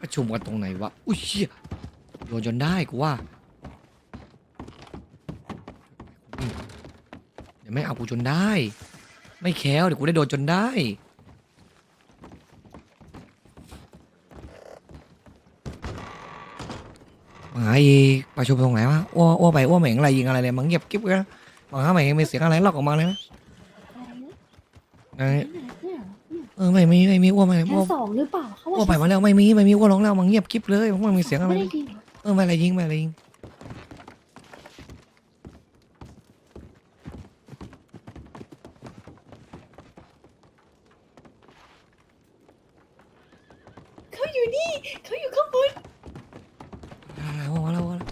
ประชุมกันตรงไหนวะ อุ้ยเชี่ยโดนจนได้กูว่า เดี๋ยวไม่เอากูจนได้ ไม่แค้วเดี๋ยวกูได้โดนจนได้มาอีกประชุมตรงไหนวะอ้วอ้วไปอ้วเหม่งอะไรยิงอะไรเลยมันเงียบกิ๊บเลยนะมาหาเหม่งมีเสียงอะไรลอกออกมาเลยนะอะไรนะไอ้เนี่ยเนี่ยเออไม่มีไม่มีอ้วไม่แค่อ้วสองหรือเปล่า เขาอ้วว่าไปมาแล้วไม่มีไม่มีอ้วร้องแล้วมันเงียบกิ๊บเลยมันมีเสียงอะไรไม่ได้ยินเหรอเออไม่อะไรยิงไม่อะไรยิงเขาอยู่นี่เขาอยู่ข้างบนอะไรวะมาแล้วมาแล้ว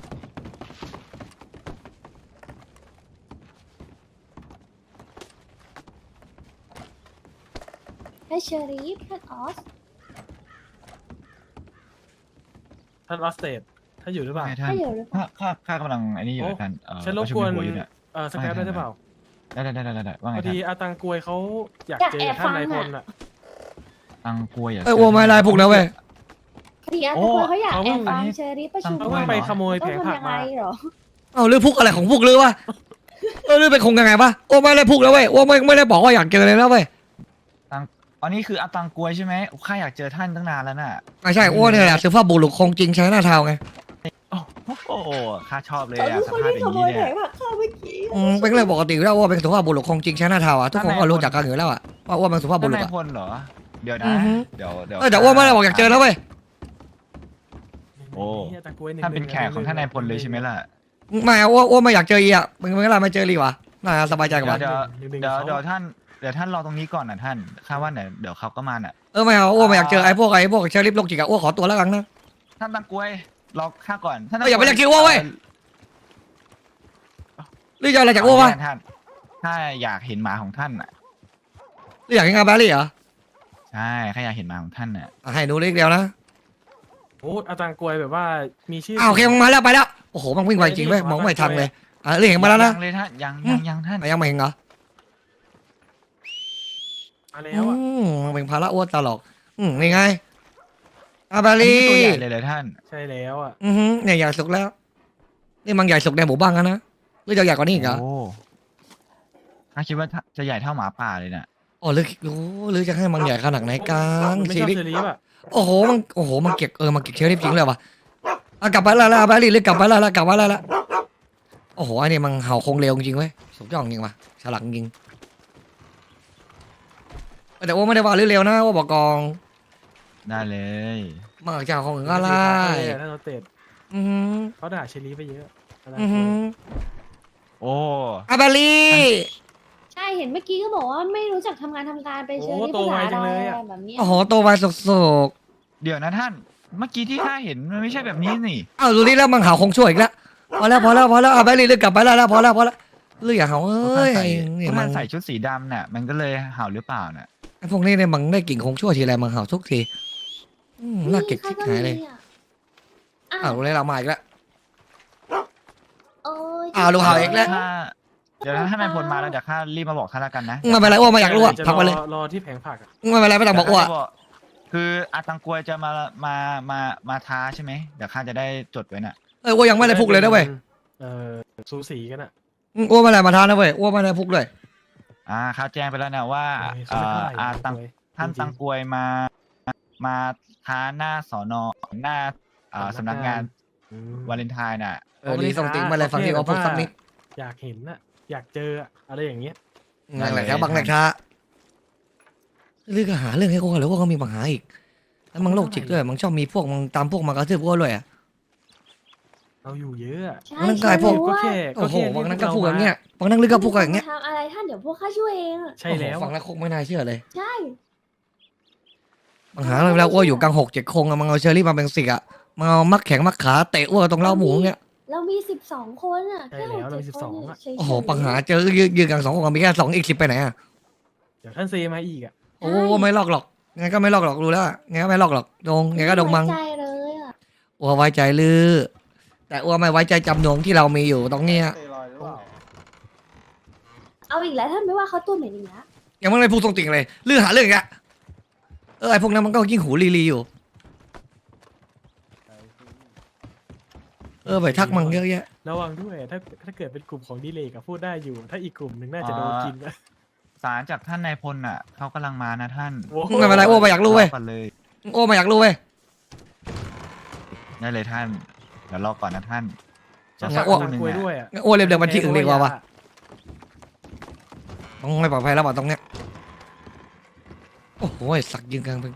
แค่เชอรี่แค่ออส ท่านออสเตดท่านอยู่หรือเปล่าไม่ท่าน ถ้าอยู่หรือเปล่า ข้าข้าข้ากำลังไอ้นี่อยู่โอ้ นะท่านเอ่อฉันรบประชุกมวนในหัวอยู่เนี่ยเออสแกปได้หรือเปล่าได้ได้ได้ได้ได้ว่าพไงอท่านดีอาตังกวยเขาอยากอยากเจอแอบท่านฟังนายพอะลอะ ตังกลัวอย่า เอ้ยอ้วไม่อะไรพวกนะเว้ยพอดีอาโอ้ตะโกนเขาอยากเอาแอบเพิ่งฟังอันนี้เชอรี่ประชุมตั้เขางเพิ่งไปขโมยต้แผองงผัทำกยังไงมาเหรอเอาเรื่องพุกอะไรของพุกเลยวะเออเรื่องเป็นคงยังไงปะอ้วไม่ได้พุกแล้วเว้ยอ้วไม่ไม่ได้บอกว่าอยากเจอเลยแล้วเว้ย อันนี้คืออาตังกลัวใช่ไหมข้าอยากเจอท่านตั้งนานแล้วน่ะ ไม่ใช่อ้วเนี่ยแหละสุภาพบุรุษคงจริงใช้หน้าเทาไงโอ้โหข้าชอบเลยเขาอะคือสคนภาพที่อย่าขงโมนี้ยแผเนี่ยงผักข้าวเมื่อกี้อืมเป็นเรื่องปกติอยู่แล้วอ้วเป็นสุภาพบุรุษคงจริงใช้หน้าเทาอะทุกคนก็รู้จักกันอยู่แล้วอะว่าอ้วเป็นสุภาพบุท่านรุษนายอะพลเหรอ เดี๋ยวอืนะอฮึเดี๋ยวเดี๋ยวเออแต่อ้วไม่ได้บอกอยากเจอแล้วเว้ยโอ้อาตังกวยหงท่านเป็นแขกของท่านนายพลเลยใช่ไหมล่ะ ไม่เอาอ้วอ้วไม่อยากเจออีอะมึงไม่อะไรไม่เจอรีวะน่าสบายใจกว่า เดี๋ยวเดี๋ยวเดี๋ยวท่าน เดี๋ยวท่านรอตรงนี้ก่อนนะท่านข้าว่าเดี๋ยวเดี๋ยวเขาก็มาน่ะ เออไม่เอาอ้วไม่อยากเจอไอ้พวกไอ้พวกเชอริฟโลกจิกอะอ้วขอตัวแล้วกันนะ ท่านตังกวยรอข้าก่อนท่านเอ้ยอย่าไปเรียกคิวว่าเว้ย หรือจะอะไรจากอ้ววะท่าน ถ้าอยากเห็นหมาของท่านน่ะ หรืออยากกินกาแฟรี่เหรอใช่ข้าอยากเห็นหมาของท่านน่ะ อะให้ดูเล็กเดียวนะโอ้อาตังกวยแบบว่ามีชื่ออ้าวโอเคมึงมาแล้วไปแล้วโอ้โหมันวิ่งไวจริงเว้ยมองไม่ทันเลยอะเรียกเห็นมาแล้วนะยังเลยท่านยังยังยังท่านอะยังไม่เห็นเหรอ มาแล้อืวอะมมันเป็นภาระอ้วนตลอดอืมนี่ไงอาบาอันลีนี้ตัวใหญ่เลยเลยท่าน ใช่แล้วอะอือหือเนี่ยใหญ่สุดแล้ว นี่มันใหญ่สุดในหมู่บ้านแล้วนะหรือจะใหญ่กว่านี้อีกเหรอโอ้ข้าคิดว่าจะใหญ่เท่าหมาป่าเลยน่ะ อ๋อหรือโอ้หรือจะให้มันใหญ่ขนาดไหนกลางมันไม่ชีชอบวิต เชอรี่อะโอ้โหมันโอ้โหมันเก็บเออมันเก็บเชื้อได้จริงเลยวะอะกลับไปแล้วแล้วอาบาลีหรือกลับไปแล้วแล้วกลับไปแล้วแล้วโอ้โหอันนี้มันเห่าคงเร็วจริงเว้ยสุดยอดจริงว่ะฉลาดจริง แต่ว่าไม่ได้ว่าเร็วๆนะว่าบอกกอง ได้เลยมากจากของอื่นก็ไล่ท่านออสเตดอือหือเขาด่าเชอรี่ไปเยอะอาตังอือกวหืยอโอ้อาบาลีใช่เห็นเมื่อกี้ก็บอกว่าไม่รู้จักทำงานทำการเป็นเชอรี่ภาษาอะไรแบบเนี้ยโอ้โหโตไวสุกเดี๋ยวนะท่าน เมื่อกี้ที่ข้าเห็นมันไม่ใช่แบบนี้นี่ๆอ้าวดูนี่แล้วมันเห่าคงช่วยอีกแล้วพอแล้วพอแล้วพอแล้วอาบาลีเลือกกลับไปแล้วแล้วพอแล้วพอแล้วเลือกอย่าเห่าเอ้ยใส่นี่ก็มัมันนใส่ชุดสีดำน่ะ มันก็เลยเห่าหรือเปล่าน่ะ ไอ้พวกนี้เนี่ยมันได้กลิ่นคงชั่วทีไรมันเห่าทุกทีอืมน่าเกลียดนี่ชิบค่ะหายเลยก็มีอะอ้าอ้าววรู้เลยเรามาอีกแล้ว โอ้ยอ้าวลูกเห่าอีกแล้ว ถ้าเดี๋ยวถ้านายพลมาแล้วเดี๋ยวข้ารีบมาบอกท่านแล้วกันนะไม่เป็นไรอ้วมาอยากรู้อะจะพักไปเลยรอรอที่แผงผักอะไม่เป็นไรไม่ต้องบอกอ้วเดี๋ยวข้าจะคืออาตังกวยจะมามามามาท้าใช่ไหมเดี๋ยวข้าจะได้จดไว้น่ะเอ้ยอ้วยังไม่ได้พุกเลยนะเว้ยเออสูสีกันอะอืมอ้วไม่ได้มาทานนะเว้ยอ้วไม่ได้พุกเลย อ่าข้าแจ้งไปแล้วนะว่าโอ้ยเอ่เขาไม่อเท่าไหร่อานะตังกวยท่านจริงๆตังกวยมา มาท้าหน้าสอนอหน้าอ่าสำสำนันักงางกานนอืมวาเลนไทน์น่ะเออรีส่งติ๊งมาเลยฟังที่เขาพูดสักนิดอยากเห็นน่ะ อยากเจออะอะไรอย่างเงี้ยนั่นแหละครับบางแหล่งท้าเรื่องก็หาเรื่องให้กูกันหรือว่าเขามีปัญหาอีกแล้วมึงโรคจิตด้วยมึงชอบมีพวกมึงตามพวกมากระทืบอ้วด้วยอะ เราอยู่เยอะอะใช่นั่นกลายพวกฉันรู้ก็ว่าแค่โอ้โหแค่บางนั้นเรีก็ยพูดแบบราเนี้ยบางนั้นลึกก็พูดกันอย่างเงี้ยทำอะไรท่านเดี๋ยวพวกข้าช่วยเองอะใช่แล้วโอ้โหฟังแล้วคงไม่น่าเชื่อเลยใช่ ปัญหาเวลาอ้วอยู่กลางหกเจ็ดคงอะมึงเอาเชอรี่มาเป็นสิกอะมึงเอามักแข็งมักขาเตะอ้วตรงเล้าหมูเงี้ยเรามีสิบสองคนอะใช่แล้วเรามีแค่12หกอะจ็ดคนโอ้โหปัญหาเจอยืนยืนกันสองคนมีแค่สองอีกสิบไปไหนอะเดี๋ยวท่านเซมาอีกอะโอ้ไม่ลอกหรอกไงก็ไม่ลอกหรอกรู้แล้วไงก็ไม่ลอกหรอกดงไงก็ดงมัง ไว้ใจเลยอะอ้วไว้ใจลือ แต่อ้วไม่ไว้ใจจำนงที่เรามีอยู่ตรงเนี้ยเอาอีกแล้วท่านไม่ว่าเขาตัวเหม็นอีกแล้วยังไม่ได้พูดตรงติ่งเลยลือหาเรื่องอีกอะเออไอพวกนั้นมันก็ยิ่งหูลีลีอยู่ เออไปทักมังเยอะแยะระวังด้วย ถ้าถ้าเกิดเป็นกลุ่มของดีเลย์กับพูดได้อยู่ ถ้าอีกกลุ่มหนึ่งน่าจะโดนกินนะสารจากท่านนายพลน่ะเขากำลังมานะท่านโอ้โหไม่เป็นไรโอ้มาอยากรู้เว้ยก่อนเลยโอ้มาอยากรู้เว้ยได้เลยท่าน เดี๋ยวรอก่อนนะท่านจะงั้ฝานกอ้วกทางกล้วยด้วยอะงั้นโอ้เรียบเดินมาที่อื่นดีกว่าวะต้องไม่ปลอดภัยแล้วว่ะตรงเนี้ยโอ้โหสักยิงกลางเป็น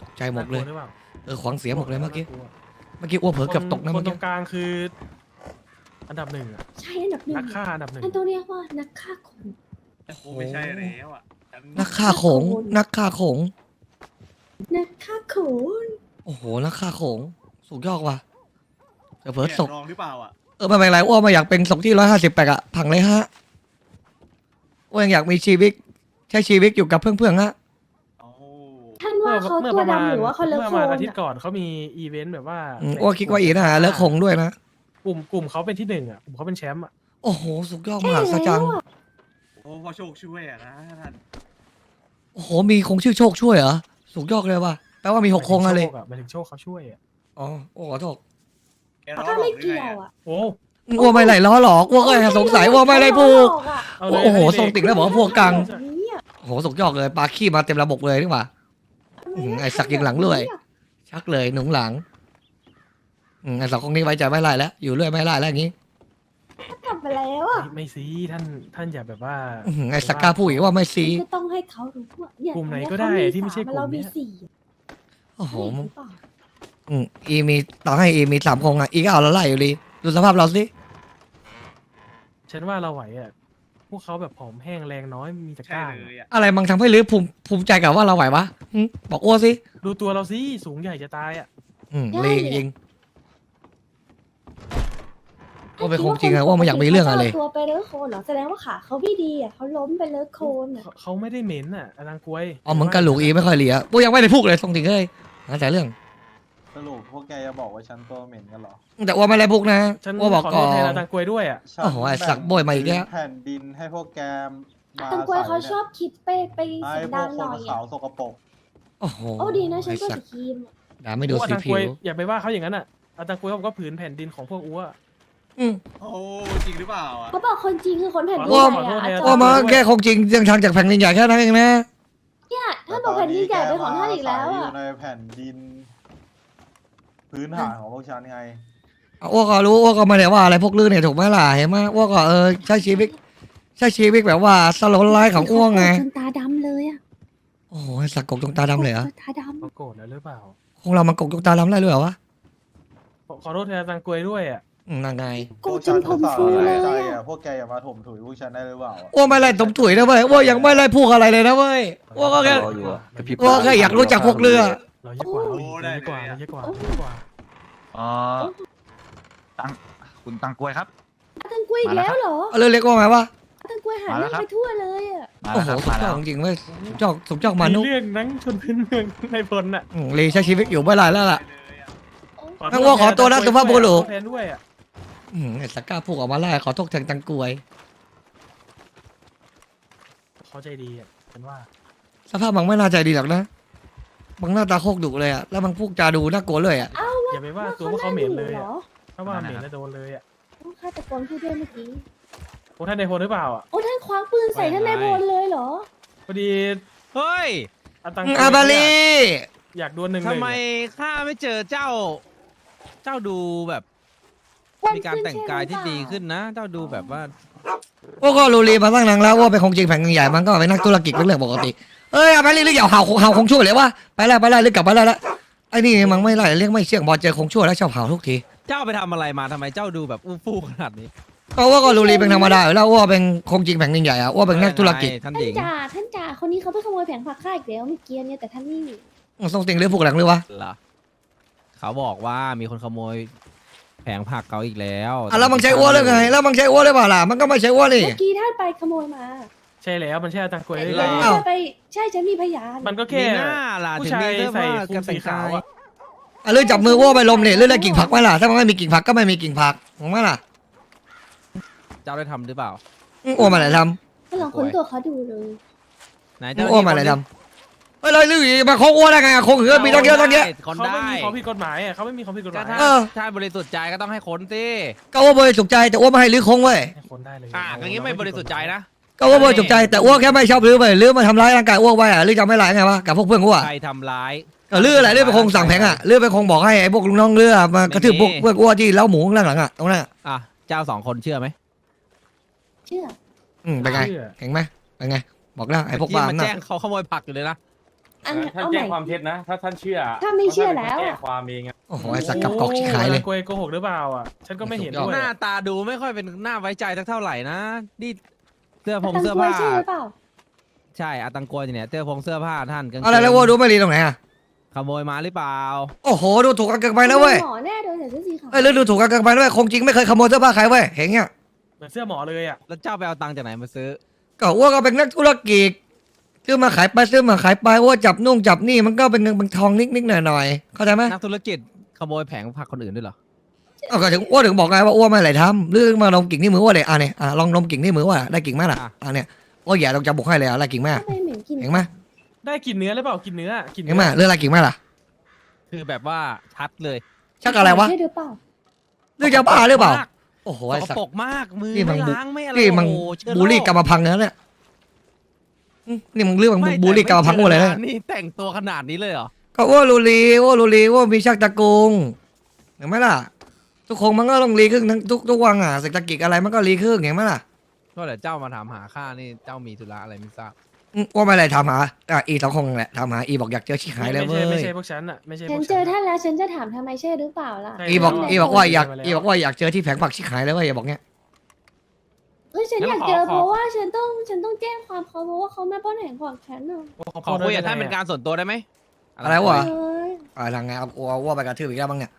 ตกใจหมดเลยน่ากวรือปาเออขวางเสียหมดเลยเมื่อกี้น่ากลัวเมื่อกี้อ้วเผลอเกือบตกนะคเมื่อนตรกี้งกลางคือ อันดับหนึ่งอะใช่อันดับหนึ่งนักฆ่าอันดับหนึ่งท่านต้องเรียกว่านักฆ่าคนโอ้ไม่ใช่แล้วอะฉันนักฆ่าโขงนักฆ่าโขงนักฆ่าคนโอ้โหนักฆ่าโขงสุดยอดว่ะ เดี๋ยวเผลอเนี่ยศกรองหรือเปล่าอะเออไม่เป็นไรอ้วมาอยากเป็นศกที่ร้อยห้าสิบแปดอะพังเลยฮะอ้วยังอยากมีชีวิต ใช้ชีวิตอยู่กับเพื่อนๆฮะ โอ้ท่านว่าเขามื่อตัวประมาณดำหรือว่าเขาเลิกเมื่อโคประมาณนอาทิตย์อะก่อนเขามีอีเวนต์แบบว่าอืมอ้วคิดว่าอีน่าแล้วคงด้วยนะ กลุ่มกลุ่มเขาเป็นที่หนึ่งอะกลุ่มเขาเป็นแชมป์อะโอ้โห สุดยอดมหาศาลโอ้พอโชคช่วยอะนะท่านโอ้โห มีคงชื่อโชคช่วยเหรอ สุดยอดเลยว่ะแปลว่ามีหกคงอะไรหมายถึงโชคเขาช่วยอะ อ๋อโอ้ขอโทษ แกร้อถ้าหลอไม่กหรือเกี่ไงยวอะอะโอ้อ้วไม่ไหลล้อหรอกอ้วก็แค่สงสัยว่าไม่ได้พูดเอาเลยโอ้โหให้เด็กทรงติ่งแล้วบอกว่าพวกกลางนี่อะโอ้โหสุดยอดเลยปลาขี้มาเต็มระบบเลยนี่หว่า อืมไอ้สักยิงหลังเลยชักเลยหนุงหลังอืมไอ้สองคงนี้ไว้ใจไม่ได้แล้วอยู่เรื่อยไม่ได้แล้วอย่างงี้กลับมาแล้วอะไม่ไม่ซีท่านท่านอย่าแบบว่า อื้อหือไอ้สกกล้าพูดอีกว่าไม่ซีก็ต้องให้เขารู้ว่าเนี่ยกลุ่มไหนตอก็ได้เขาที่ไม่ใช่สากลุ่มเราเนี้มียสี่โอ้โหใช่รือเปล่า อืมอีมีต่อให้อีมีสามคงอะอีก็เอาเราไล่อยู่ดีดูสภาพเราสิฉันว่าเราไหวอะ พวกเขาแบบผอมแห้งแรงน้อยมีแต่กใช่ล้างเลยอะอะไรมันทำให้ลือภูมิภูมิใจกับว่าเราไหววะหึบอกอ้วสิดูตัวเราสิสูงใหญ่จะตายอะ อืมเลจริงว่าเป็นคงจริงอะว่ามันอยากมีเรื่องอะไรขาาตัวไปเลิกโคนเหรอแสดงว่าขาเขาไม่ดีอะเขาล้มไปเลิกโคนอะเขาเขาไม่ได้เหม็นอะอาจารย์กล้วยอ๋อเหมือนกันหลูกอีไม่ค่อยเหลียพวกยังไม่ได้พูดเลยทรงจริงเลยหาแต่เรื่อง สรุปพวกแกจะบอกว่าฉันตัวเหม็นกันเหรอแต่ว่าไม่ได้พูดนะฉันว่าบอกขอก่โทอษแทนนอาจารย์กล้วยด้วยอะ ฉันโอ้โหไอ้สักโบยมาอีกแล้ว แผ่นดินให้พวกแกมาตังกวยเขาใส่ชอบคิดไปไปไอ้เสียงพดัวกงคหน่นอยขาอะวสกปรกโอ้โหโอ้ดีนะฉันไอ้ตัวสัสีกครีมอะด่าไม่ดูอาสีจารย์ผิกล้ววย อย่าไปว่าเขาอย่างนั้นอะ อาจารย์กล้วยเขาบอกว่าผืนแผ่นดินของพวกอ้ว อืมโอ้จริงหรือเปล่าอะเขาบอกคนจริงคือคนแผ่นดินว่าใหญ่อะอาจารย์ว่ามาแค่คงจริงยังทางจากแผ่นดินใหญ่แค่นั้นเองนะเนี่ยท่านบอกแผ่นดินใหญ่เป็นของท่านอีกแล้วออะยู่ในแผ่นดิน พื้นฐานของพวกฉันไง อ้วกก็รู้อ้วกก็ไม่ได้ว่าอะไรพวกลือเนี่ยถูกไหมล่ะเห็นไหมอ้วกก็เออใช้ชีวิตใช้ชีวิตแบบว่าสโลว์ไลฟ์ของอ้วกไง จนตาดำเลยอะโอ้โหไอ้สักกกจงตาดำเลยเหรอตาดเขาโกรธแล้วหรือเปล่าคงเรามันกกจงตาดำได้ด้วยเหรอวะขอขอโทษแทนอาจารย์กล้วยด้วยอะ อืมนางไงำโกรธจนผมฟูเลยใจอะอะพวกแกอย่ามาถมถุยพวกฉันได้หรือเปล่าอะอ้วไม่ไล่ตมถุยนะเว้ยอ้วยังไม่ไล่พูดอะไรเลยนะเว้ยอ้วก็แค่ รออยู่อะกระพริบอ้วแค่อยากรู้จักพวกเรือ เราเยอะกว่าเราเยอะกว่าเราเยอะกว่าเราเยอะกว่าอ๋อตังคุณตังกวยครับตังกล้วยอีกแล้วเหรอเอาเรือเล็กว่าไงวะตังกล้วยหามาแล้เรื่อวงครับไปทั่วเลยอะมาโอ้แล้วโหครับสุดมายอแล้ดวจริงเว้ยสุดยอดสุดยอดมานุมีเรื่องนังชนพื้นเมืองในพลน่ะอืมลีใช้ชีวิตอยู่ไม่ได้แล้วล่ะเลยอะขอโทษงั้นว่าขอตัวนะสุภาพบุรุษ แทนด้วยอะอืมไอ้สกก้าพูดออกมาไล่ขอโทษแทนตังกวย เขาใจดีอะฉันว่าสภาพมันไม่น่าใจดีหรอกนะ มันหน้าตาโคกดุเลยอะแล้วมันพูดจาดูน่ากลัวเลยอะอย่าไปว่าตัวว่าเขาเหม็นเลยเหรอะอถ้าว่าเหม็นแล้วโดนเลยอะโอ้ฆาตกรพูดด้วยเมื่อกี้พวกท่านในพลหรือเปล่าอะโอ้ท่านคว้างปืนใส่ท่านนายพลเลยเหรอ พอดีเฮ้ยอาตังอืมอาบาลีอยากดวลหนึ่งหทำนึ่งไมอะข้าไม่เจอเจ้า เจ้าดูแบบ มีการแต่งกายที่ดีขึ้นนะ เจ้าดูแบบว่า พวกก็รู้ลีมาตั้งนานแล้วว่าเป็นคงจริงแผ่นใหญ่มันก็เป็นนักธุรกิจเป็นเรื่องปกติ เอ้ยอาบาลีเรียกอย่าเห่าเห่าคงชั่วเลยวะไปแล้วไปแล้วเรียกกลับไปแล้วละไอ้นี่มันไม่ไล่เรียกไม่เสี่ยงบอลเจอคงชั่วแล้วชอบเห่าทุกทีเจ้าไปทำอะไรมาทำไมเจ้าดูแบบอู้ฟู่ขนาดนี้ก็ว่าก็รู้ลีเป็นธรรมดาอยู่แล้วว่าเป็นคงจริงแผ่นใหญ่อะว่าเป็นนักธุรกิจท่านท่าหญินงจ่าท่านจ่าคนนี้เขาไปขโมยแผงผักข้าอีกแล้วเมื่อกี้เนี่ยแต่ท่านนี่ทรงติงหรือผูกหลังหรือวะเหรอเขาบอกว่ามีคนขโมยแผงผักเขาอีกแล้วอะแล้วมึงใช้อ้วนหรือไงแล้วมึงใช้อ้วนหรือเปล่าล่ะมันก็ไม่ใช่อ้วนนี่เมื่อกี้ท่านไปขโมยมา ใช่แล้วมันใช่อาตังกวยแต่ได้ท่ไง อ้าวานไปใช่ฉันมีพยาน มันก็มีแค่หน้าล่ะผู้ถึงชายมีเสื้อใส่ผ้าคลุกัมนสีแต่งขากาวยอะ อะเรื่องจับมืออ้วนไปลมเนี่ยเรื่องอะไรกิ่งผักไหมล่ะถ้ามันไม่มีกิ่งผักก็ไม่มีกิ่งผักถูกไหมล่ะเจ้าได้ทำหรือเปล่า อืมอ้วนมาไหนทท่านลองค้นตัวเขาดูเลยไหนำเจ้าอ้วนมาไหนทำเฮ้ยเลยลือมาโคงอ้วนได้ไงอะโคงเหือมีตั้งเยอะตั้งเยอะคนเขาได้ไม่มีของผิดกฎหมายอะเขาไม่มีของผิดกฎหก็มายถ้าเออถ้าบริสุทธิ์ใจก็ต้องให้ค้นสิก็ว่าบริสุทธิ์ใจแต่อ้วนไม่ให้ลื้อโคงเว้ยให้คนได้เลยอะอย่างงี้ไม่บริสุทธิ์ใจนะ ก็ว่าบริสุทธิ์ใจแต่อ้วนแค่ไม่ชอบลื้อไปลื้อมาทำร้ายร่างกายอ้วนไว้อะลื้อจำไม่ไรไงวะกับพวกเพื่อนอ้วนใครทำร้าย ก็ลื้ออะไรลื้อไปคงสั่งแผงอะลื้อไปคงบอกให้ไอ้พวกลุงน้องลื้ออะมากระทืบพวกเพื่อนอ้วนที่เล้าหมูข้างหลังอะตรงนั้นอะอะ เจ้าสองคนเชื่อไหมเชื่อ อืมเป็นไงเชื่อเห็นไหมเป็นไง บอกแล้วไอ้พวกที่บ้ามาอำนาแจ้จงเขาขโมยผักอยู่เลยนะ อันท่านเอาใหแจ้งม่ความเท็จนะ ถ้าท่านเชื่อถ้าไม่เชื่อแล้วอะแจ้งความเองอะโอ้โหไอ้สักกับกอกชิบหายเลยกวยโกหกหรือเปล่าอะ ฉันก็ไม่เห็นด้วย หน้าอะตาดูไม่ค่อยเป็นหน้าไว้ใจสักเท่าไหร่นะ นี่ เสื้อผงตังเสื้อกล้วยผ้าใช่หรือเปล่าใช่อาตังกวยเนี่ยเสื้อผงเสื้อผ้าท่านกางเกงอะไรแล้วอ้วนดูไม่รีตรงไหนอะขโมยมาหรือเปล่า โอ้โหดูถูกกันเกินไปแล้วเว้ยหมอแน่โดนใส่เสื้อสีขาวเอ้ยลื้อดูถูกกันเกินไปแล้วเว้ยคงจริงไม่เคยขโมยเสื้อผ้าใครเว้ยเห็นเงี้ยเหมือนเสื้อหมอเลยอะแล้วเจ้าไปเอาตังค์จากไหนมาซื้อ ก็อ้วนก็เป็นนักธุรกิจซื้อมาขายไปซื้อมาขายไปอ้วนจับนุ่งจับนี่มันก็เป็นเงินเป็นทองนิดๆหน่อยๆเข้าใจไหมนักธุรกิจขโมยแผงผักคนอื่นด้วยเหรอ เอาก็ถึงอ้วนถึงบอกไงว่าอ้วนไม่อะไรทำเรื่องมาลองกิ่งที่มืออ้วนเลยอะเนี่ยอะลองลองกิ่งที่มือว่าได้กิ่งไหมล่ะอะเนี่ยอ้วนอย่าต้องจะบอกให้เลยอะไรกิ่งไหมทำไมเหม็นกลินเห็นไหมได้กินเนื้อหรือเปล่ากินเนื้อกินเห็เนื้นไหมเรื่องอะไรกิ่งไหมล่ะคือแบบว่าชัดเลยชักอะไรวะใช่หรือเปล่าเรื่องจะบ้าหรือเปล่ามกโอ้โหสไอ้กสัตปรว์กมากมือนี่มันไม่ล้างไม่อะไรนี่มันโอ้โหเชื้อโคบูลลี่กรรมพังนะเนี่ยอืมนี่มึงเรื่องมึงบูลลี่กรรมพังหมดเลยนะไม่นี่แต่งตัวขนาดนี้เลยเหรอ ก็อ้วนรูลีอ้วนรูลีอ้วนมีชักตะกุงเห็นไหมล่ะ ทุกคนมันก็ต้องรีขึ้นทั้งทุกทุกวันอะเศรษฐกิจอะไรมันก็รีขึ้นเห็นไหมล่ะก็แต่เจ้ามาถามหาข้านี่เจ้ามีธุระอะไรไม่ทราบอืมว่าไม่อะไรถามหาอะอีสองคงแหละถามหาอีบอกอยากเจอชิคหายเลยไม่เว้ใช่ไม่ยใช่พวกฉันอะไม่ใช่พฉัวนกเจอท่านแล้วฉันจะถามทำไมใช่หรือเปล่าล่ะ ใช่อีบอกแล้วอีบอกว่าอยากไปแล้วอีบอกว่าอยากเจอที่แผงผักชิคหายเลยเว้ยอย่าบอกเนี้ย เฮ้ยฉันอยากเจอเพราะว่าฉันต้องฉันต้องแจ้งความเขาเพราะว่าเขามาป้อนแหงของฉันอะขอคุยกับท่านเป็นการส่วนตัวได้ไหม อะไรวะ เอ้ยอ่าทางไงเอาเอาว่าไปกระทืบอีกแล้วบ้างเนี่ย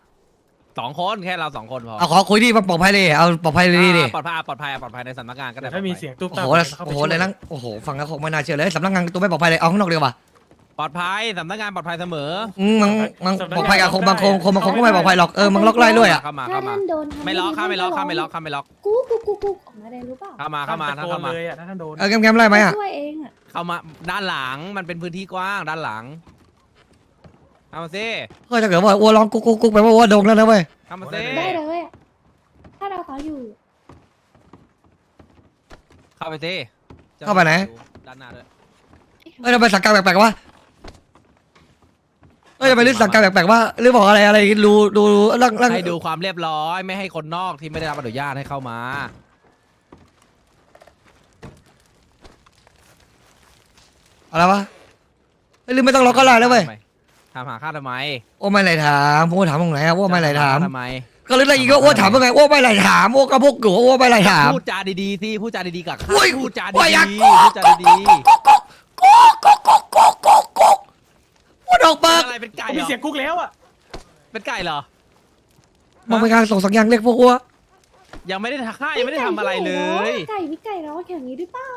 สองคนแค่เราสองคนพอเอาขอคุยที่มันปลอดภัยเลยเอาปลอดภัยเลยดิอ่าปลอดภัยปลอดภัยปลอดภัยในสำนักงานก็ได้แต่ถ้ามีเสียงตุ๊บโอ้ตับโหแล้วเข้าไปโอ้โหช่วยเลยนั่งโอ้โหฟังแล้วคงไม่น่าเชื่อเลยสำนักงานตัวไม่ปลอดภัยเลยเอาข้างนอกเดียวว่ะปลอดภัยสำนักงานปลอดภัยเสมออืมมันมันปลอดภัยกับคงบางคงคงบางคงก็ไม่ปลอดภัยหรอกเออมันล็อกไล่ด้วยอะเข้ามาถ้าเข้ามา ท่านโดนทำไม่ล็อกเข้าไม่ล็อกเข้าไม่ล็อกเข้าไม่ล็อกกูกูกูกูออกมาได้รู้เปล่าเข้ามาเข้ามาตะท่านโกเข้านมาเลยอะถ้าท่านโดนเออแกมๆไล่ไหมอะช่วยเองอะเข้ามาด้านหลังมันเป็นพื้นที่กว้างด้านหลัง เข้ามาสิเฮ้ยถ้าเกิดว่าอ้วนร้องกุ๊กกุ๊กกุ๊กไปว่าอ้วนโดงแล้วนะเว้ยเข้ามาสิได้เลยอะถ้าเราเขาอยู่ เข้าไปสิเข้าไปไหน ด้านหน้าด้วยเฮ้ยทำไมสังกัดแปลกๆวะเฮ้ยทำไมรู้สังกัดแปลกๆว่าหรือบอกอะไรอะไรดูดูร่างร่างให้ดูความเรียบร้อยไม่ให้คนนอกที่ไม่ได้รับอนุญาตให้เข้ามา อะไรวะเฮ้ยหรือไม่ต้องล็อกก็ไล่แล้วเว้ย ถามหาข้าทำไมโอ้ไม่ไรถามผมก็ถามตรงไหนอะว่าไม่ไรถาม ทำไมก็เลยอะไรอีกว่าอ้วนถามว่าไงอ้วนไม่ไรถามอ้วนก็พวกกูอ้วนไม่ไรถาม พูดจาดีๆสิพูดจาดีๆกับข้าโอ้ยพูดจาโอ้ยดีอยากๆพูดจาดีอ้วนออกๆปากอะไรเป็นไก่มีเหรอเสียงกุ๊กแล้วอะเป็นไก่เหรอมองเป็นการส่งสัญญาณเรียกพวกอ้วนยังไม่ได้ทักข้ายังไม่ได้ทำอะไรเลย ไก่มีไก่ร้องแข่งนี้หรือเปล่า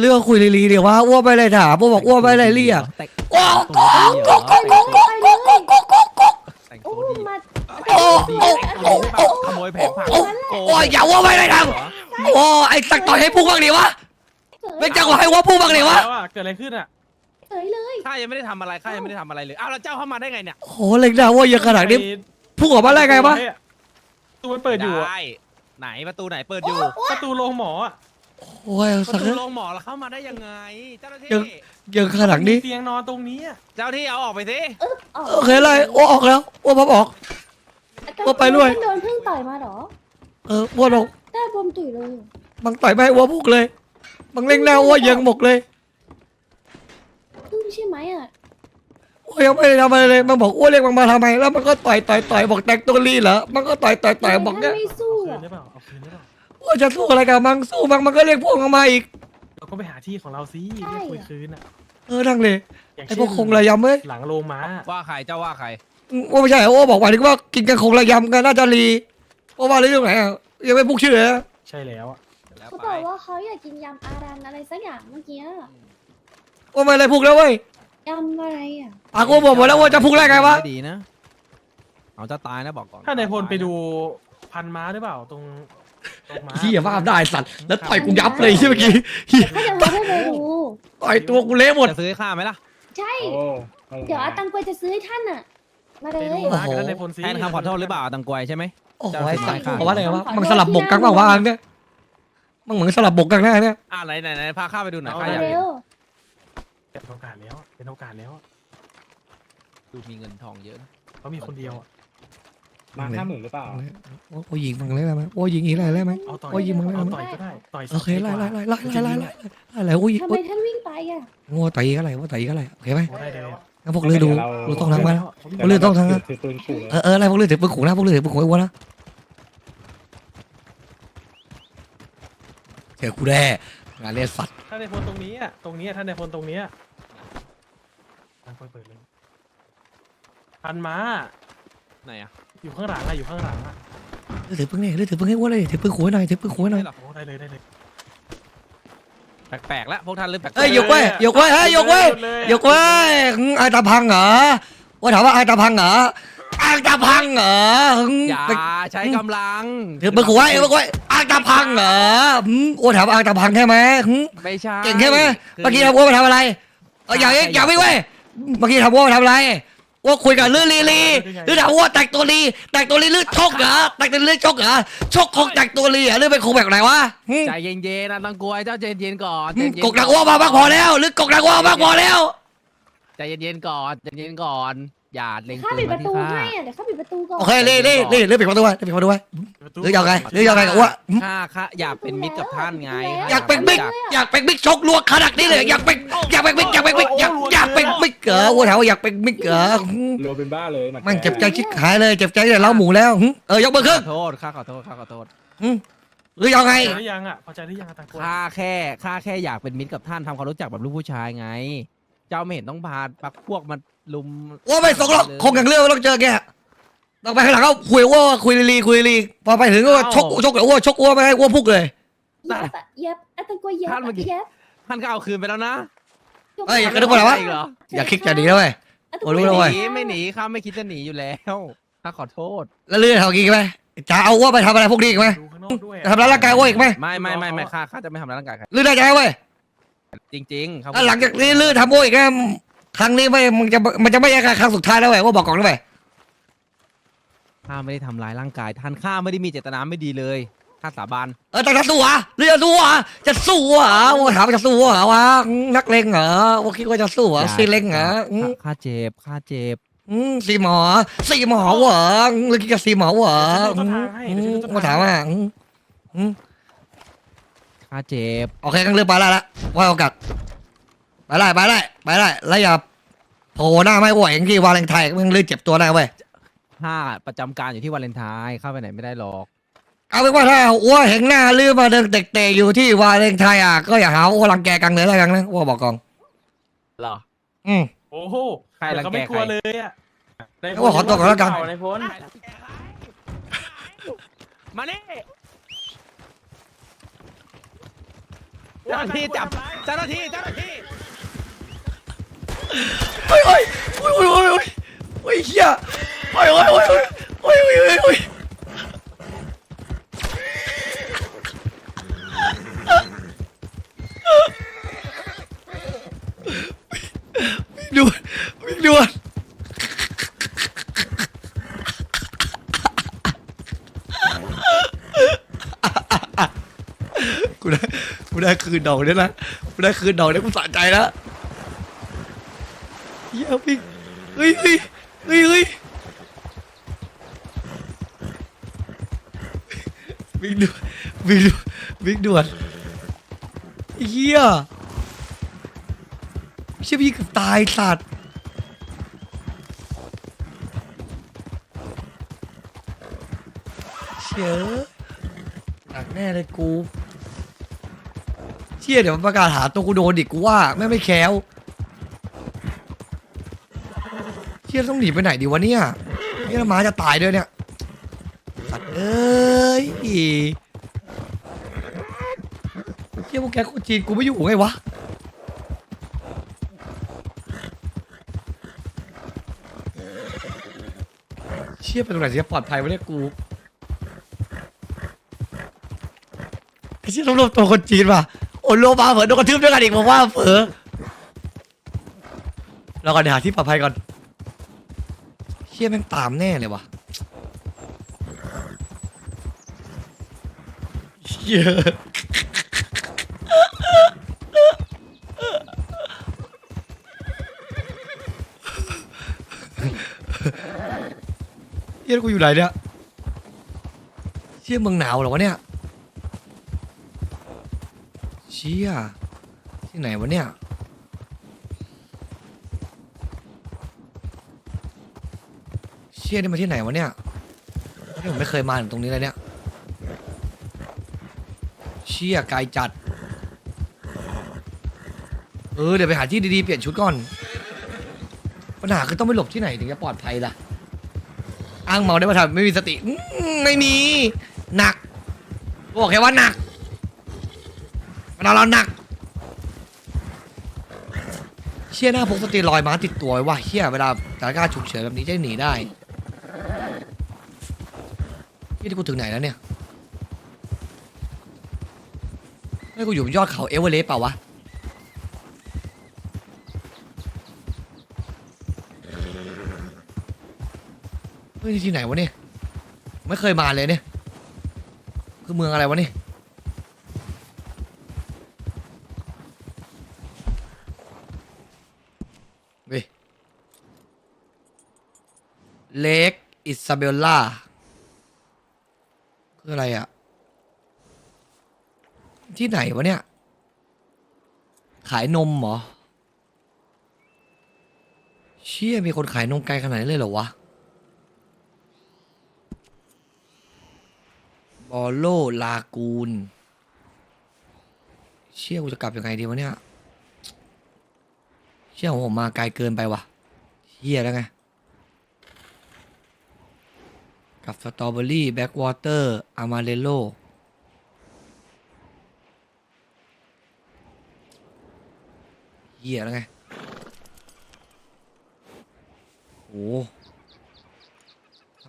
เรื่องคุยลีๆเดี๋ยวว่าอ้วนไม่ไรถามอ้วนบอกอ้วนไม่ไรเรียกแต่งอ้วน อ้ยอย่าอ้วนไม่ไรถามโอ้ไอ้สักต่อยให้พูดบ้างดิวะไม่จังหวะให้อ้วนพูดบ้างดิวะแล้วอะเกิดอะไรขึ้นอะเฉยเลยข้ายังไม่ได้ทำอะไรข้ายังไม่ได้ทำอะไรเลยอ้าวแล้วเจ้าเข้ามาได้ไงเนี่ยโอ้โหเล็กดาวว่าเยอะขนาดนี้พูดออกมาได้ไงวะประตูมันเปิดอยู่อะได้ไหนประตูไหนเปิดอยู่ประตูโรงหมออะโอ้ยปสัระกตูโรงหมอแล้วเข้ามาได้ยังไง เจ้าหน้าที่ยังเยอะขนาดนี้มีเตียงนอนตรงนี้อะเจ้าที่เอาออกไปสิออกโอเคเลยอ้วนออกแล้วอ้วนพับออกว่าไปด้วย โดนเพิ่งต่อยมาเหรอ เอออ้วนออกได้บวมตุ๋ยเลยบังต่อยไม่ให้อ้วนพูกเลยบังเล่งหน้าอ้วนยังหมกเลยเพิ่งใช่ไหมอะอ้วนยังไม่ได้ทำอะไรเลยมันบอกอ้วนเรียกมันมาทำไมแล้วมันก็ต่อยต่อยต่อยบอกแต่งตัวรีเหรอมันก็ต่อยต่อยต่อยบอกทำไมเนี่ยท่านไม่สู้เอาคืนอะได้เปล่าเอาคืนได้เปล่าอ้วนจะสู้อะไรกับมันสู้มันมันก็เรียกพวกมันมาอีก เราก็ไปหาที่ของเราสิเรียกคุยคืนอะเออนั่งเลยอย่างไอ้เช่นพวกคงระยำเอ้ยหลังโรงม้าว่าใครเจ้าว่าใคร ว่าไม่ใช่อ้วนบอกว่าถึงว่ากินกันคงระยำกันน่าจะรี เพราะว่าเรื่องไหนอะยังไม่พูดชื่อเลยนะใช่แล้วอะเดี๋ยวแล้วเขาไปบอกว่าเขาอยากกินยำอารันอะไรสักอย่างเมื่อกี้อะว่าไม่อะไรพูดแล้วเว้ยยำอะไรอะอะกูบอกหมดแล้วว่าจะพูดได้ไงวะม่ดีนะ เอาเจะตายนะบอกก่อนถ้านายพลไปดูพันม้าหรือเปล่าตรงตรงม้า เฮียว่าได้สัตว์แล้วต่อยกูยับเลยใช่เมื่อกี้เหี้ยถ้าจะมาให้ไปดูต่อยตัวกูเละหมด จะซื้อให้ข้าไหมล่ะ ใช่โอ้เดี๋ยวอาตังกวยจะซื้อให้ท่านอะ มาเลไปย ดูร้านกันในพลซี แทนคำขอโทษหรือเปล่าตังกวยใช่ไหม โอ้โหเจ้าไอ้สุดสัท้าตยว์ค่ะบอกว่าอะไรวะมึงสลับบกกันเปล่าวะเนี่ยมึงเหมือนสลับบกกันแน่เนี่ยอ่าไหนไหนไหนพาข้าไปดูหน่อยข้ามาอยากเร็เห็นวเป็นโอกาสแล้วเป็นโอกาสแล้วดูมีเงินทองเยอะนะเขามีคนเดียวอะมาห้าหมื่นหรือเปล่าโอ้โหยิงมึงเลยได้ไหมโอ้ยิงอีกเลยได้ไหมเอาต่อยโอ้ยยิงมึงเลยเอานะต่อยก็ได้ต่อยโอเคไล่ไล่ไล่ไล่จริไล่งๆไล่ไล่ไล่ไล่โอ้ยทำไมโอ้ยท่านวิ่งไปอะโง่ต่อยอีกอะไรโง่ต่อยอีกอะไรโอเคไหม โอ้ได้เลยอะงั้นพวกลือดูดูต้องทำกันดี๋ยวเรื่องต้องทำนะถือปืนขู่เลยเออเอออะไรพวกลือถือปืนขู่นะพวกลือถือปืนขู่ไอ้วัวนะเจอกูแน่งานเลี้ยสัตว์ท่านในพลตรงนี้อะตรงนี้อะท่านในพลตรงเนี้ยท่านค่อยเปิดเลยพันม้าไหนอะอยู่ข้างหลังอะอยู่ข้างหลังอะลือถือปืนนี่ลือถือปืนให้วัวเลยถือปืนขู่ให้หน่อยถือปืนขู่ให้หน่อยไม่หรอกโอ้ได้เลยได้เลย แปลกๆแล้วพวกท่านเริ่มแปลกๆเอ้ยยกไว้ยกไว้เฮ้ยยกไว้เลยยกไว้หึไอ้ตาพังเหรอว่าถามว่าไอ้ตาพังเหรอไอ้ตาพังเหรอหึอย่าไปใช้กำลังถือปืนขู่ไว้ยกไว้ไอ้ตาพังเหรอหึโอ้ถามว่าไอ้ตาพังใช่ไหมหึไม่ใช่เก่งใช่ไหมคืเมื่อกี้ทำวัวมาทำอะไรเอออย่าอย่าอย่าไม่งเว้ยเมื่อกี้ทำวัวมาทำอะไร ว่าคุยกับลือลีลีหรือถามว่าแต่งตัวลีแต่งตัวลีลือชกเหรอแต่งตัวลีลือชกเหรอชกคงแต่งตัวลีเหรอหรือเป็นคงแบบไหนวะหึใจเย็นๆนะตังกวยเจ้าใจเย็นๆก่อนหึใจเย็นกกดักวัวมาบ้างพอแล้วหรือกกดักวัวมากพอแล้วใจเย็นๆก่อนใจเย็นๆก่อน อย่าเล็งข้าปืปินดปมาระที่ตูข้าให้อะเดี๋ยวข้าปิดประตูก่อนโอเคเล่เล่เล่เล่ปิดประตูไว้เล่ปิดประตูไว้หรือยังไงหรือยังไงกับว่าหึข้าข้าอยากเป็นมิตรกับท่านไงอยากเป็นบิ๊กอยากเป็นบิ๊กชกลวกขนาดนี้เลยอยากเป็นอยากเป็นบิ๊กอยากเป็นบิ๊กอยากอยากเป็นบิ๊กเหรอว่าถามว่าอยากเป็นบิ๊กเหรอหึรัวเป็นบ้าเลยหดมันเจ็บใจชิบหายเลยเจ็บใจเลยเล้าหมูแล้วหึเออยกมือขขึ้นอโทษข้าขอโทษข้าขอโทษหึหรือยังไง พอใจหรือยังอะพอใจหรือยังอะตังกวยข้าแค่ข้าแค่อยากเป็นมิตรกับท่านทำความรู้จักแบบลูกผู้ชายไง เจ้าไม่เห็นต้องพาปักพวกมาลุมว่าไม่ส่งหรอกคงอย่างเรื่องไม่ต้องเจอแกต้องไปข้างหลังเขาคุยว่าคุยลีคุยลีพอไปถึงก็ชกชกอ้วชกอ้วไม่ให้อ้วพุกเลยเย็บอะเย็บอาตังกวยเย็บท่านเมื่อกี้เย็บท่านก็เอาคืนไปแล้วนะเอ้ยกระดูกอะไรวะอีกเหรออย่าคิดจะหนีนะเว้ยอาตังโอ้กรู้วยแล้วเว้ยหนีไม่หนีข้าไม่คิดจะหนีอยู่แล้วข้าขอโทษ แล้วเรื่องทำกี่ไหมจะเอาอ้วไปทำอะไรพวกนี้อีกไหมดูข้างนอกด้วยจะทำร้ายร่างกายอ้วอีกไหมไม่ไม่ไม่ไม่ข้าข้าจะไม่ทำร้ายร่างกายใครเรื่องได้ใจเว้ย จริงๆครับถ้าหลังจากนี้ลื่นทำอ้วอีกนะครั้งนี้ไม่มันจะมันจะไม่ใช่ครั้งสุดท้ายแล้วเว้ยว่าบอกก่อนนะเว้ยข้าไม่ได้ทำร้ายร่างกาย ท่านข้าไม่ได้มีเจตนาไม่ดีเลยข้าสาบานเออแต่จะสู้เหรอหรือจะสู้เหรอจะสู้เหรอว่าถามว่าจะสู้เหรอวะอืมนักเลงเหรอว่าคิดว่าจะสู้เหรอซีเลงเหรออืมข้าเจ็บข้าเจ็บอืมสีหมอสีหมอเหรออืมหรือคิดจะสีหมอเหรออืมอืมมาถามว่าอืมอืม ข้าเจ็บโอเคกันเรื่องไปได้ละว่าโอกาสไปได้ไปได้ไปได้แล้วอย่าโผล่หน้าไม่ไหวอย่างที่วาเลนไทน์มึงเลยเจ็บตัวได้เว้ยข้าประจำการอยู่ที่วาเลนไทน์เข้าไปไหนไม่ได้หรอกเอาเป็นว่าถ้าอ้วเห็นหน้าลืมมาเดินเตะๆอยู่ที่วาเลนไทน์อะก็อย่าหาว่าอ้วรังแกกังเลยแล้วกันนะอ้วบอกกอง เหรอ อืม โอ้โหใครรังแกเขาไม่กลัวใครเลยอะในเอาว่าขอตัวก่อนแล้วกัน ในพ้นมานี่ เจ้าหน้าที่จับเจ้าหน้าที่เจ้าหน้าที่โอ้ยโอ้ยโอ้ยโอ้ยโอ้ยโอ้ยเฮียโอ้ยโอ้ยโอ้ยโอ้ยโอ้ยโอ้ยโอ้ยวิ่งด่วนวิ่งด่วน กูได้กูได้คืนดอกเนี่ยนะกูได้คืนดอกเนี่ยกูสะใจแล้วเฮียวิ่เฮ้ยเฮ้ยเฮ้ยเฮ้ยวิ่งด่วนวิ่งด่วนวิ่งด่วนเฮียเชี่ยพี่เกือบตายสัตว์เชี่ยหนักแน่เลยกู เชี่ยเดี๋ยวมันประกาศหาตัวกูโดนดิกูว่าแม่งไม่แค้วเชี่ยต้องหนีไปไหนดีวะเนี่ยเนี่ยหมาจะตายด้วยเนี่ยสัตว์เอ้ยเชี่ยพวกแกคนจีนกูไม่อยู่ไงวะเชี่ยไปตรงไหนจะปลอดภัยวะเนี่ยกูไอ้เชี่ยต้องรวมตัวคนจีนว่ะ โอ้โลมาเหมือโดนกระทืบด้วยกันอีกผมว่าเผลอเราก่อนเดี๋ยวหาที่ปลอดภัยก่อนเชี่ยแม่งตามแน่เลยวะเชี่ยเฮียกูอยู่ไหนเนี่ยเชี่ยเมืองหนาวเหรอวะเนี่ย เชี่ยที่ไหนวะเนี่ย เชี่ยนี่มาที่ไหนวะเนี่ยนี่ผมไม่เคยมาถึงตรงนี้เลยเนี่ย เชี่ยไกลจัด เออเดี๋ยวไปหาที่ดีๆ เปลี่ยนชุดก่อน ปัญหาคือต้องไปหลบที่ไหนถึงจะปลอดภัยล่ะ อ้างเมาได้มาทำไม่มีสติ ไม่มี หนักบอกแค่ว่าหนัก เอาเราหนัก เชี่ยหน้าพกสเตียรอยมาติดตัวไว้ว่ะเชี่ยเวลาสถานการณ์ฉุกเฉินแบบนี้จะหนีได้พี่ที่กูถึงไหนแล้วเนี่ยไม่กูอยู่บนยอดเขาเอเวอเรสต์เปล่าวะเฮ้ยที่ไหนวะเนี่ยไม่เคยมาเลยเนี่ย คือเมืองอะไรวะเนี่ย เว้ย เลกอิซาเบลล่าคืออะไรอะที่ไหนวะเนี่ย ขายนมเหรอ เชี่ยมีคนขายนมไกลขนาดนี้เลยเหรอวะ บอลโลลากูน เชี่ยกูจะกลับยังไงดีวะเนี่ย เชี่ยของผมมาไกลเกินไปว่ะเฮียแล้วไง กับสตรอเบอรี่แบ็กวอเตอร์อามาเรโลเฮียแล้วไงโอ้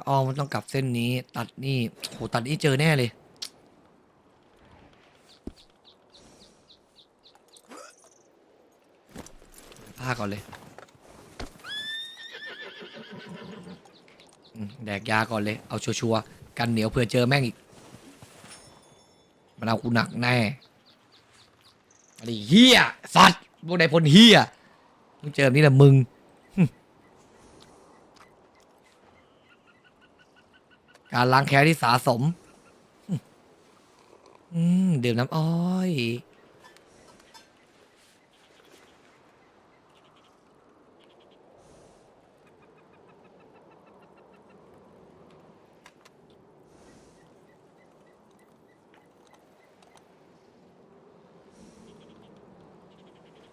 อ้อมันต้องกลับเส้นนี้ตัดนี่โหตัดนี่เจอแน่เลยผ้าก่อนเลย อืมแดกยาก่อนเลย เอาชัวร์ๆกันเหนียวเผื่อเจอแม่งอีก มันเอากูหนักแน่อะไรเฮียสัตว์พวกนายพลเฮียมึงเจอแบบนี้แหละมึงหึการล้างแค้นที่สะสม อืม ดื่มน้ำอ้อย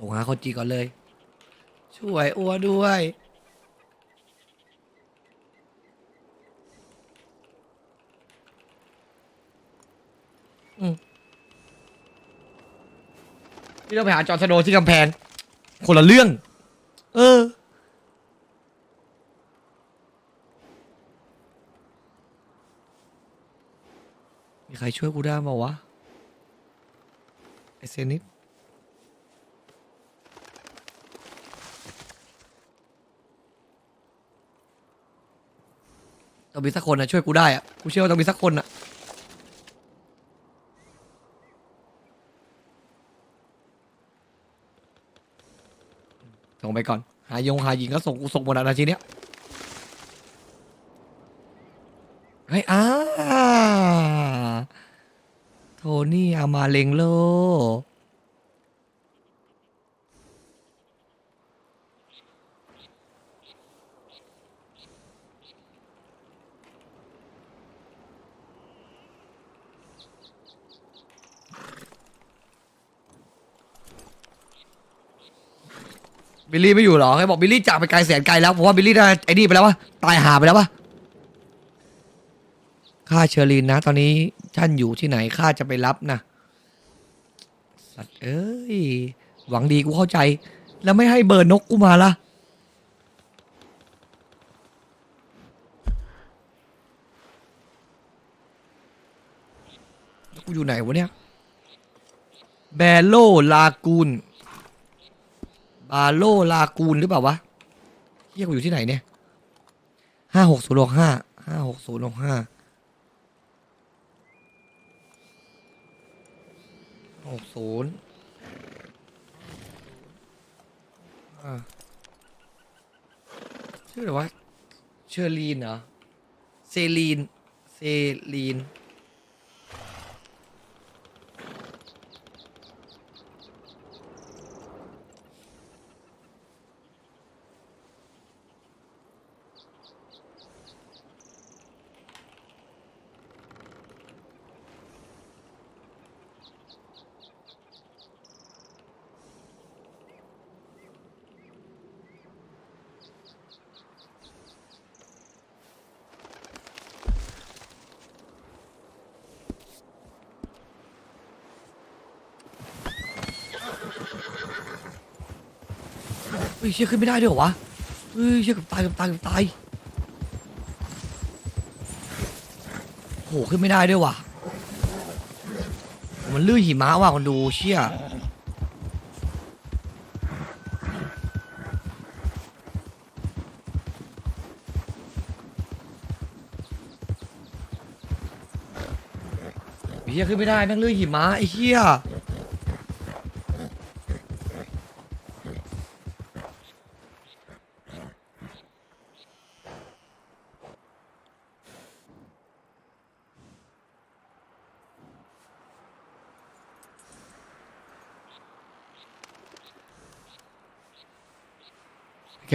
โทรหาคนจีก่อนเลย ช่วยอัวด้วย อืมพี่ต้องไปหาจอร์นสโนว์ที่กำแพง คนละเรื่อง เออ มีใครช่วยกูได้เปล่าวะ ไอเซนิส ต้องมีสักคนนะช่วยกูได้อะกูเชื่อว่าต้องมีสักคนอะส่งไปก่อน หายงหายิงก็ส่งกูส่งหมดอะนาทีเนี้ยเฮ้ยอ้าโทนี่อามาเลงโล บิลลี่ไม่อยู่หรอให้บอกบิลลี่จากไปไกลแสนไกลแล้วผมว่าบิลลี่ได้ไอ้นี่ไปแล้ววะตายหาไปแล้ววะข้าเชอรีนนะ ตอนนี้ท่านอยู่ที่ไหนข้าจะไปรับนะสัตว์เอ้ยหวังดีกูเข้าใจ แล้วไม่ให้เบอร์นกกูมาละกูอยู่ไหนวะเนี่ย แบโลลากูน บาโลลากูนหรือเปล่าวะเฮียกูอยู่ที่ไหนเนี่ยห้าหกศูนย์หกห้าห้าหกศูนย์หกห้าหกศูนย์อ่าชื่ออะไรวะเชอรีนเหรอ เซรีน เซรีน เฮ้ยเชื่อขึ้นไม่ได้ด้วยเหรอวะเฮ้ยเชื่อกับตายกับตายกับตายโหขึ้นไม่ได้ด้วยว่ะ มันลื่นหิมะว่ะคนดูเชี่ยเฮียขึ้นไม่ได้แม่งลื่นหิมะไอ้เหี้ย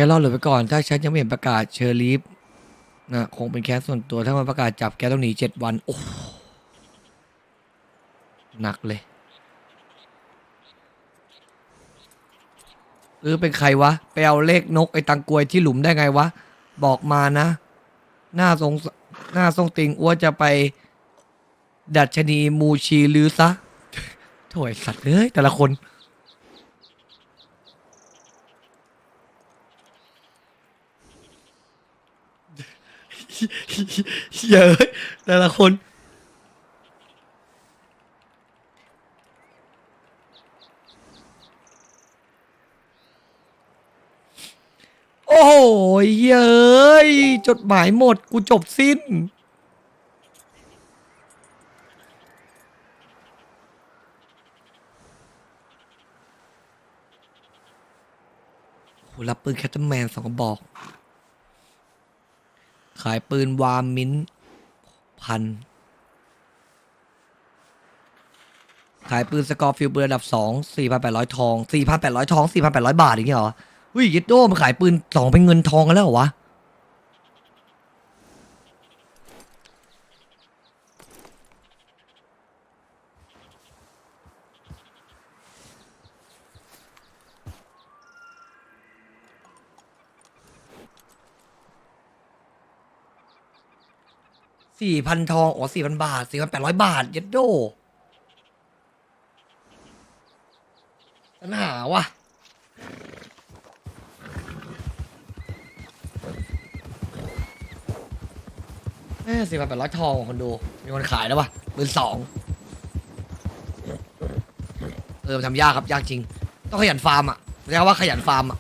รอดหลือไปก่อน ถ้าฉันยังไม่เห็นประกาศเชอร์ลีฟนะคงเป็นแค่ส่วนตัวถ้ามันประกาศจับแกต้องหนีเจ็ดวัน โอ้หนักเลยเออเป็นใครวะ ไปเอาเลขนกไอ้ตังกวยที่หลุมได้ไงวะ บอกมานะ หน้าทรงหน้าทรงติงอ้วจะไป ดัดชนีมูชีลือซะถ่ไอ้สัตว์เอ้ยแต่ละคน เยอะแต่ละคน โอ้ยเย้ยจดหมายหมดกูจบสิ้น โหรับปืนแคทเทอร์แมนสองกระบอก ขายปืนวามินพัน ขายปืนสกอร์ฟิลปืนอันดับสองสี่พันแปดร้อยทองสี่พันแปดร้อยทองสี่พันแปดร้อยบาทอย่างเงี้ยเหรอวิยิดโดมันขายปืนสองเป็นเงินทองกันแล้วเหรอวะ สี่พันทองโอ๋อสี่พันบาทสี่พันแปดร้อยบาท เย็ดโดปัญหาวะแม่สี่พันแปดร้อยทองคนดู มีคนขายแล้ววะหมื่นสองเออทำยากครับ ยากจริง ต้องขยันฟาร์มอะเรียกว่าขยันฟาร์มอะ